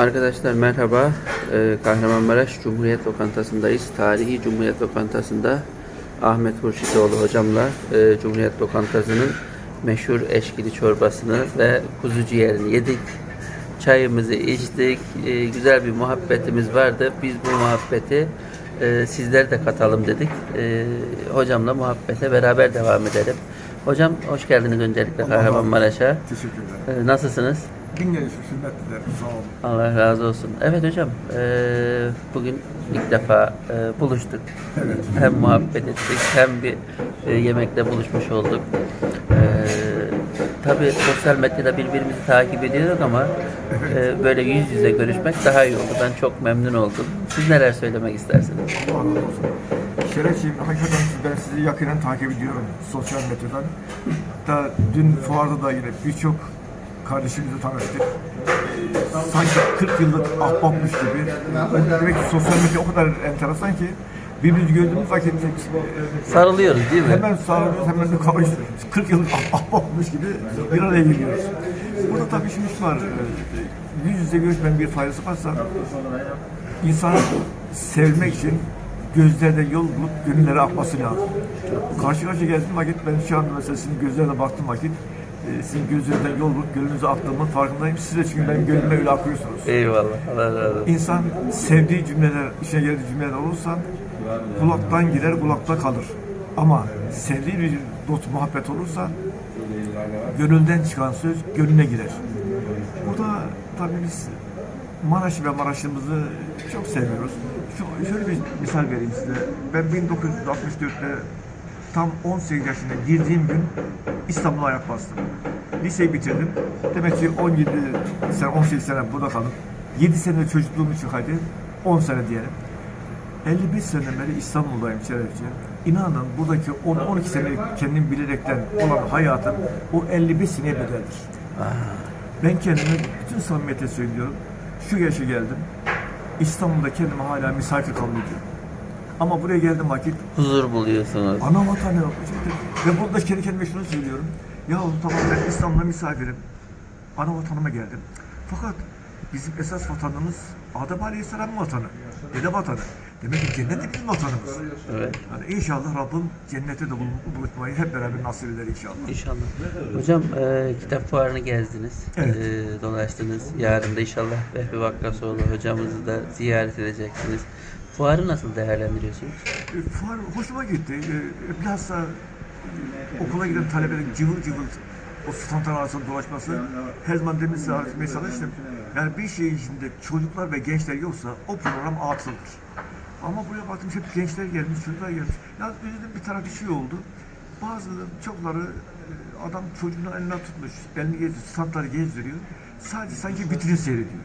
Arkadaşlar merhaba. Ee, Kahramanmaraş Cumhuriyet Lokantası'ndayız. Tarihi Cumhuriyet Lokantası'nda Ahmet Hurşitoğlu hocamla e, Cumhuriyet Lokantası'nın meşhur eşkili çorbasını ve kuzu ciğerini yedik. Çayımızı içtik. E, güzel bir muhabbetimiz vardı. Biz bu muhabbeti e, sizler de katalım dedik. Hocamla muhabbete beraber devam edelim. Hocam hoş geldiniz öncelikle. Kahramanmaraş'a. Teşekkürler. Nasılsınız? Bin gelişi hürmet dilerim. Sağ olun. Allah razı olsun. Evet hocam, eee, bugün ilk defa eee, buluştuk. Evet. Hem muhabbet ettik, hem bir eee, yemekte buluşmuş olduk. Eee Tabii sosyal medyada birbirimizi takip ediyorduk ama eee, böyle yüz yüze görüşmek daha iyi oldu. Ben çok memnun oldum. Siz neler söylemek istersiniz? Allah razı olsun. Şerefciğim, hakikaten ben sizi yakinen takip ediyorum sosyal medyadan. Hatta dün fuarda da yine birçok kardeşimizle tanıştık. Ee, Sanki 40 yıllık ahbapmış gibi. Demek ki sosyal medya o kadar enteresan ki birbirimizi gördüğümüz vakit Sarılıyoruz değil mi? Hemen sarılıyoruz, hemen bir kavga 40 yıllık ah- ahbapmış gibi bir araya geliyoruz. Burada tabii şimdi var, e, yüz yüze görüşmenin bir faydası varsa insan sevmek için gözlerde yol bulup gönüllere akması lazım. Karşı karşıya geldiğim vakit ben şu anda mesela sizin gözlerine baktığım vakit e, sizin gözlerinden yol bulup gönlünüze aktığımın farkındayım. Siz de çünkü benim gönlüme öyle akıyorsunuz. Eyvallah. Allah razı olsun. İnsan sevdiği cümleler, işe geldiği cümleler olursa kulaktan gider, kulakta kalır. Ama sevdiği bir dost muhabbet olursa gönülden çıkan söz gönlüne girer. Burada tabii biz Maraş ve Maraş'ımızı çok seviyoruz. Şu, şöyle bir misal vereyim size. Ben 1964'te tam 18 yaşında girdiğim gün İstanbul'a ayak bastım. Liseyi bitirdim. Demek ki 17 sene, 18 sene burada kalıp 7 sene çocukluğumu çıkardı. 10 sene diyelim. 55 seneden beri İstanbul'dayım Şerefçi. İnanın buradaki 10-12 sene kendim bilerekten olan hayatım o 55 seneye bedeldir. Ben kendime bütün samimiyetle söylüyorum. Şu yaşa geldim. İstanbul'da kendime hala misafir kabul ediyorum. Ama buraya geldiğim vakit Huzur buluyorsunuz. ana vatanı. Ve burada kendi kendime şunu söylüyorum. Ya tamam ben İstanbul'da misafirim. Ana vatanıma geldim. Fakat bizim esas vatanımız Adem Aleyhisselam'ın vatanı. Dede vatanı. Demek ki cennet de bizim vatanımız. Evet. Yani inşallah Rabbim cennette de bulup buluşmayı hep beraber nasip eder inşallah. İnşallah. Hocam e, kitap fuarını gezdiniz, Evet. e, dolaştınız. Yarın da inşallah Vehbi Vakkasoğlu hocamızı da ziyaret edeceksiniz. Fuarı nasıl değerlendiriyorsunuz? E, Fuar hoşuma gitti. E, bilhassa e, okula giden talebelerin cıvıl cıvıl o standlar arasında dolaşması her zaman demin size etmeye çalıştım. Yani bir şeyin içinde çocuklar ve gençler yoksa o program atılır. Ama buraya baktım hep gençler gelmiş, çocuklar gelmiş. Ya dedim bir taraf bir şey oldu. Bazı çokları e, adam çocuğunu eline tutmuş, elini gezdiriyor, standları gezdiriyor. Sadece sanki vitrin seyrediyor.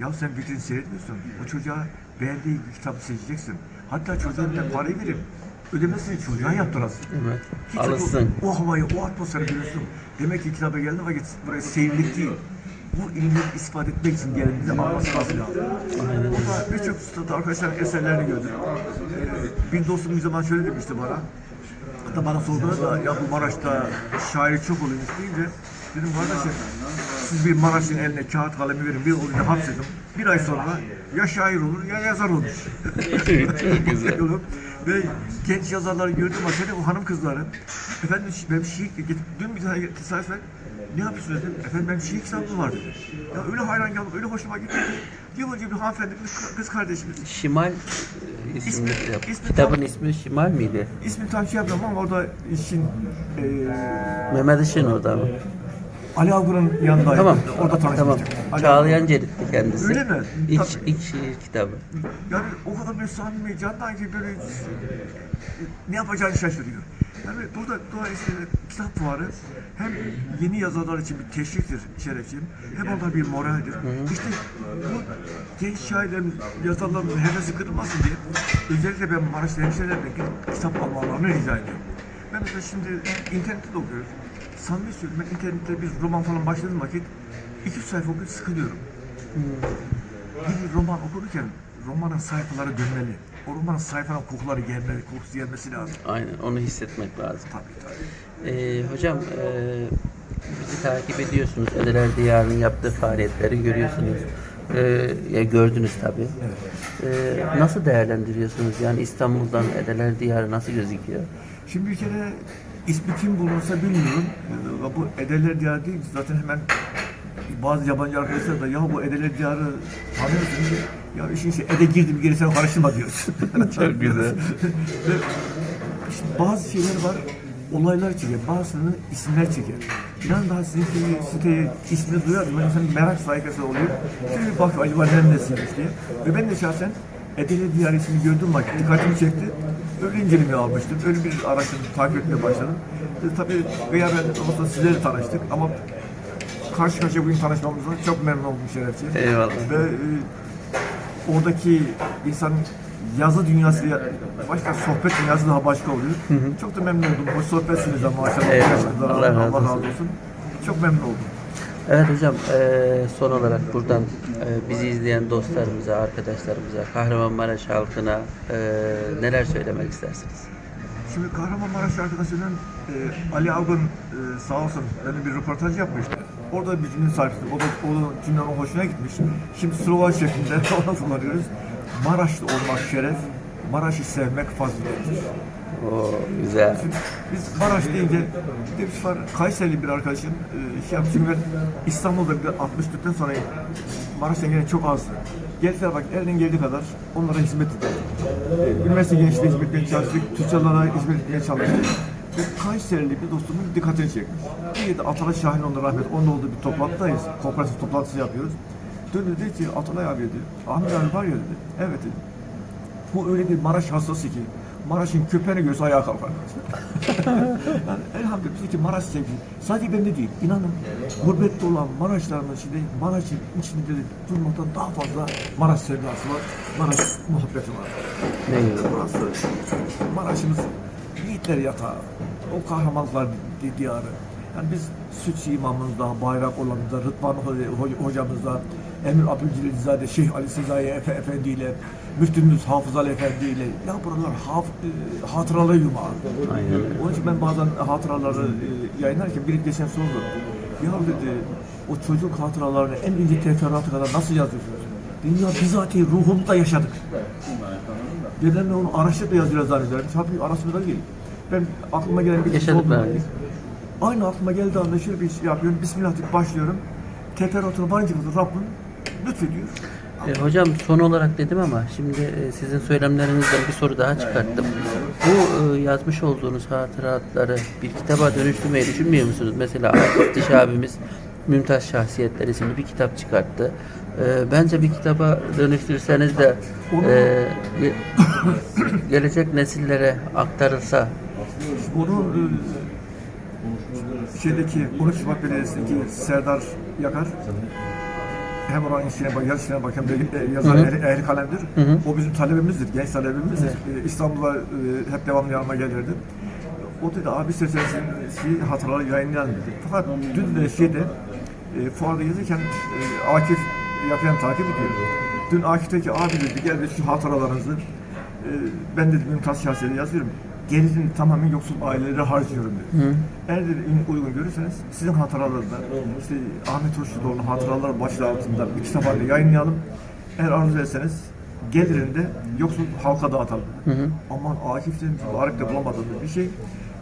Ya sen vitrin seyretmiyorsun. O çocuğa beğendiği bir kitabı seçeceksin. Hatta çocuğun ben parayı verip ödemesini çocuğa yaptırasın. Evet. Ki Alışsın. O, o havayı, o atmosferi görürsün. Demek ki kitaba geldi vakit buraya seyirlik değil. Bu ilmi ispat etmek için geldiğinde alması lazım. Orada birçok üstad arkadaşların eserlerini gördüm. Ee, bir dostum bir zaman şöyle demişti bana. Hatta bana sordular da ya bu Maraş'ta şair çok oluyormuş deyince dedim kardeşim siz bir Maraş'ın eline kağıt kalemi verin bir oraya hapsedin. Bir ay sonra ya şair olur ya yazar olur. Çok güzel. Ve genç yazarları gördüm aşağıda o hanım kızları. Efendim ben şiir, dün bir tane tesadüfen ne yapıyorsunuz dedim. Efendim ben şiir kitabım var dedi. Ya öyle hayran kaldım, öyle hoşuma gitti ki. Yılınca bir hanımefendi, kız, kız kardeşimiz. Şimal e, İsmi- kitap. ismi Kitabın tam- ismi Şimal miydi? İsmini tam şey yapmıyorum ama orada işin eee Mehmet Işın orada mı? Ali Avgun'un yanındaydı. Tamam. Orada Tamam. tanışmıştık. Ali Çağlayan. Cerit'ti kendisi. Öyle mi? İlk, Tabii. ilk şiir kitabı. Yani o kadar bir samimi candan ki böyle ne yapacağını şaşırıyor. Yani burada dolayısıyla kitap fuarı hem yeni yazarlar için bir teşviktir şerefciğim, hem onlara bir moraldir. İşte bu genç şairlerin, yazarların hevesi kırılmasın diye özellikle ben Maraş'ta hemşehrilerden gidip kitap almalarını rica ediyorum. Ben mesela şimdi internette de okuyorum. Samimi söylüyorum ben internette bir roman falan başladığım vakit iki sayfa okuyup sıkılıyorum. Bir roman okurken romanın sayfaları dönmeli. O romanın sayfanın kokuları gelmeli, kokusu gelmesi lazım. Aynen onu hissetmek lazım. Tabii tabii. Ee, hocam e, bizi takip ediyorsunuz. Ödeler Diyarı'nın yaptığı faaliyetleri görüyorsunuz. Ee, ya gördünüz tabii. Ee, nasıl değerlendiriyorsunuz? Yani İstanbul'dan Edeler Diyarı nasıl gözüküyor? Şimdi bir kere ismi kim bulunsa bilmiyorum. Bu Edeler Diyarı değil zaten hemen bazı yabancı arkadaşlar da ya bu Edeler Diyarı tanıyorsun diye, ya işin şey Ede girdim gerisine karıştırma diyorsun. Çok güzel. İşte bazı şeyler var olaylar çeker, bazısını isimler çeker. İnan daha sizin siteyi, siteyi ismini duyar mı? İnsanın merak sayfası oluyor. Şöyle bir bak acaba neredesiymiş diye. Ve ben de şahsen Edeler Diyarı ismini gördüğüm vakit dikkatimi çekti. Öyle incelemeye almıştım. Öyle bir araştırdım, takip etmeye başladım. E, tabii gıyaben olsa sizlerle tanıştık ama karşı karşıya bugün tanışmamızdan çok memnun oldum Şerefçi. Eyvallah. Ve e, oradaki insanın yazı dünyası ya- başka, sohbet dünyası daha başka oluyor. Çok da memnun oldum. Hoş sohbetsiniz ama maşallah. Eyvallah. Gerçekten Allah razı olsun. Çok memnun oldum. Evet hocam eee, son olarak buradan eee, bizi izleyen dostlarımıza, arkadaşlarımıza, Kahramanmaraş halkına eee, neler söylemek istersiniz? Şimdi Kahramanmaraş arkadaşının e, Ali Avgun e, sağ olsun benim bir röportaj yapmıştı. Orada bir cümle sarfı. O da o da cümlenin hoşuna gitmiş. Şimdi slogan şeklinde onu kullanıyoruz. Maraşlı olmak şeref, Maraş'ı sevmek fazilettir. Oo, güzel. Şimdi biz Maraş deyince bir de bir var Kayserili bir arkadaşım e, şey yaptı. Çünkü ben İstanbul'da bir de 64'ten sonra Maraş'tan gene çok azdı. Geldiler bak elden geldiği kadar onlara hizmet etti. E, üniversite gençliğine hizmet etmeye çalıştık. Tüccarlara hizmet etmeye çalıştık. Ve Kayserili bir dostumun dikkatini çekmiş. Bir de Atalay Şahin onunla rahmet. Onun olduğu bir toplantıdayız. Kooperatif toplantısı yapıyoruz. Döndü dedi ki Atalay abi dedi. Ahmet abi var ya dedi. Evet dedi. Bu öyle bir Maraş hastası ki Maraş'ın köpeğini görse ayağa kalkar. yani elhamdülillah bizdeki Maraş sevgisi sadece bende değil. İnanın gurbette olan Maraşların içinde Maraş'ın içinde de durmaktan daha fazla Maraş sevdası var. Maraş muhabbeti var. Ne güzel. Burası Maraş'ımız yiğitler yatağı. O kahramanlar di- diyarı. Yani biz Sütçü imamımızda, bayrak olanımızda, Rıdvan Ho- Ho- hocamızda, Emir Abdülcelilzade, Şeyh Ali Sezai Efe Efendi ile, Müftümüz Hafız Ali Efendi ile, ya buralar haf, e, hatıralı yumağı. Aynen. Onun için ben bazen hatıraları e, yayınlarken biri geçen sordu. Ya dedi, o çocuk hatıralarını en ince teferruatı kadar nasıl yazıyorsunuz? Dünya bizatihi ruhumda yaşadık. Dedemle onu araçta da yazıyor zannederim. Tabii arasında değil. Ben aklıma gelen bir Yaşadık oldu. Aynı aklıma geldiği anda şöyle bir şey yapıyorum. Bismillah deyip başlıyorum. Teferruatını varınca Rabbim lütfediyor. E, hocam son olarak dedim ama şimdi e, sizin söylemlerinizden bir soru daha çıkarttım. Bu e, yazmış olduğunuz hatıratları bir kitaba dönüştürmeyi düşünmüyor musunuz? Mesela Diş abimiz Mümtaz Şahsiyetler isimli bir kitap çıkarttı. E, bence bir kitaba dönüştürseniz de e, ge- gelecek nesillere aktarılsa Onu e, şeydeki 13 Şubat Belediyesi'ndeki Serdar Yakar hem oranın işine bak, yazı işine bak hem de e, yazar Hı hı. ehli, ehli kalemdir. hı. O bizim talebimizdir, genç talebimizdir. E, İstanbul'a e, hep devamlı yanıma gelirdi. O dedi abi şey, hatıraları yayınlayalım dedi. Fakat dün de şeyde e, fuarda yazırken e, Akif yakından takip ediyor. Dün Akif'teki abi dedi gel dedi şu hatıralarınızı e, ben dedi Mümtaz Şahsiye'de yazıyorum. Gelirini tamamen yoksul ailelere harcıyorum dedi. Eğer dedi uygun görürseniz sizin hatıralarında işte Ahmet Hoşçuoğlu'nun hatıralar başlığı altında bir kitap halinde yayınlayalım. Eğer arzu etseniz gelirini de yoksul halka dağıtalım. Aman Akif'ten mübarek de bulamadığım bir şey.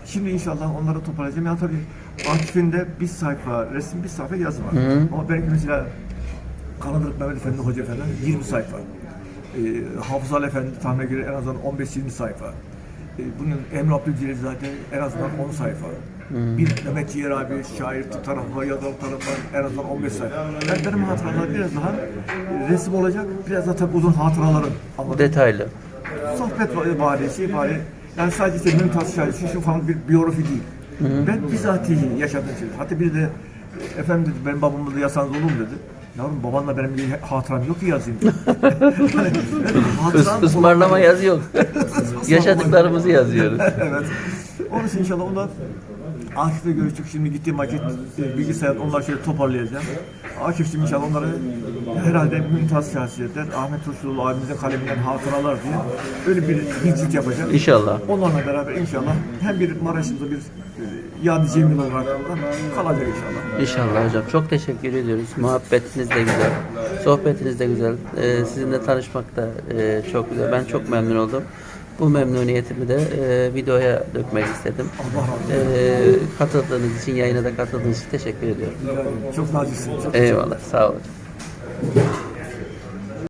Şimdi inşallah onları toparlayacağım. Yani tabii Akif'in de bir sayfa resim, bir sayfa yazı var. Ama benimki mesela Kanadırık Mehmet Efendi Hoca Efendi 20 sayfa. Ee, Hafız Ali Efendi tahmine göre en azından 15-20 sayfa. Ee, bunun Emre Abdülcelilzade en azından 10 sayfa. Bir Mehmet Ciğer abi şair tarafından, yazar tarafından en azından 15 sayfa. Yani benim hatıralar biraz daha e, resim olacak, biraz da tabii uzun hatıralarım. Anladın detaylı. sohbet bari, şey bari. Yani sadece işte Mümtaz Şahin, şu şu falan bir biyografi değil. Ben bizatihi yaşadığım şey. Hatta biri de efendim dedi, benim babamla da yazsanız olur mu dedi. Yavrum babanla benim bir hatıram yok ki yazayım. Is, ısmarlama yazı yok. Yaşadıklarımızı yazıyoruz. evet. Onun için inşallah onlar Akif'le görüştük. Şimdi gittiğim vakit e, bilgisayar onları şöyle toparlayacağım. Akif'cim inşallah onları herhalde mümtaz şahsiyetler, Ahmet Turşuoğlu abimizin kaleminden hatıralar diye öyle bir cilt yapacağım. İnşallah. Onlarla beraber inşallah hem bir Maraş'ımıza bir yad cemil olarak da kalacak inşallah. İnşallah hocam. Çok teşekkür ediyoruz. Muhabbetiniz de güzel. Sohbetiniz de güzel. Ee, sizinle tanışmak da e, çok güzel. Ben çok memnun oldum. Bu memnuniyetimi de e, videoya dökmek istedim. Ee, katıldığınız için, yayına da katıldığınız için teşekkür ediyorum. Çok naziksin. Eyvallah. Sağ olun.